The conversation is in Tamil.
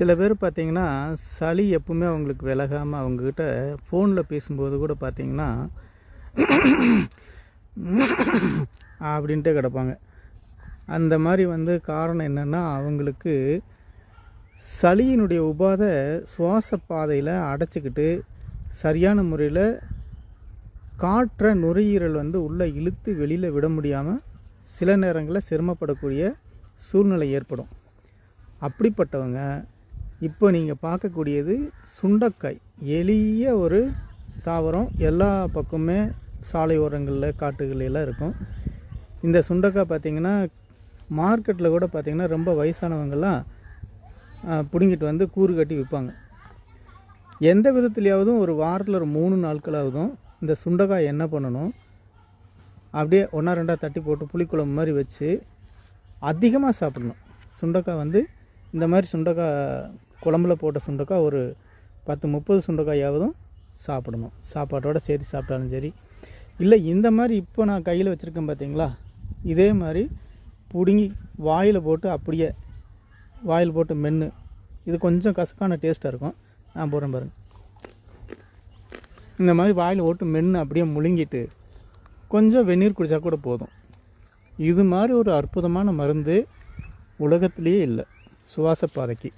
சில பேர் பார்த்தீங்கன்னா சளி எப்பவுமே அவங்களுக்கு விலகாமல் அவங்கக்கிட்ட ஃபோனில் பேசும்போது கூட பார்த்தீங்கன்னா அப்படின்ட்டு கிடப்பாங்க. அந்த மாதிரி வந்து காரணம் என்னென்னா அவங்களுக்கு சளியினுடைய உபாதை சுவாச பாதையில் அடைச்சிக்கிட்டு சரியான முறையில் காற்றை நுரையீரல் வந்து உள்ளே இழுத்து வெளியில் விட முடியாமல் சில நேரங்களில் சிரமப்படக்கூடிய சூழ்நிலை ஏற்படும். அப்படிப்பட்டவங்க இப்போ நீங்கள் பார்க்கக்கூடியது சுண்டக்காய். எளிய ஒரு தாவரம். எல்லா பக்கமுமே சாலை ஓரங்களில் காட்டுகளில் எல்லாம் இருக்கும். இந்த சுண்டக்காய் பார்த்திங்கன்னா மார்க்கெட்டில் கூட பார்த்திங்கன்னா ரொம்ப வயசானவங்கெல்லாம் பிடுங்கிட்டு வந்து கூறு கட்டி விற்பாங்க. எந்த விதத்துலையாவதும் ஒரு வாரத்தில் ஒரு மூணு நாட்களாவதும் இந்த சுண்டக்காய் என்ன பண்ணணும்? அப்படியே ஒன்றா ரெண்டாக தட்டி போட்டு புளிக்குழம்பு மாதிரி வச்சு அதிகமாக சாப்பிடணும். சுண்டக்காய் வந்து இந்த மாதிரி சுண்டக்காய் குழம்புல போட்ட சுண்டைக்காய் ஒரு பத்து முப்பது சுண்டைக்காயாவதும் சாப்பிடணும். சாப்பாட்டோடு சேர்த்து சாப்பிட்டாலும் சரி. இல்லை இந்த மாதிரி இப்போ நான் கையில் வச்சுருக்கேன் பார்த்தீங்களா இதே மாதிரி பிடுங்கி வாயில் போட்டு அப்படியே வாயில் போட்டு மென்று இது கொஞ்சம் கசக்கான டேஸ்ட்டாக இருக்கும். நான் போகிறேன் பாருங்கள் இந்த மாதிரி வாயில் போட்டு மென்று அப்படியே முழுங்கிட்டு கொஞ்சம் வெந்நீர் குடித்தா கூட போதும். இது மாதிரி ஒரு அற்புதமான மருந்து உலகத்திலேயே இல்லை. சுவாச பாதைக்கு.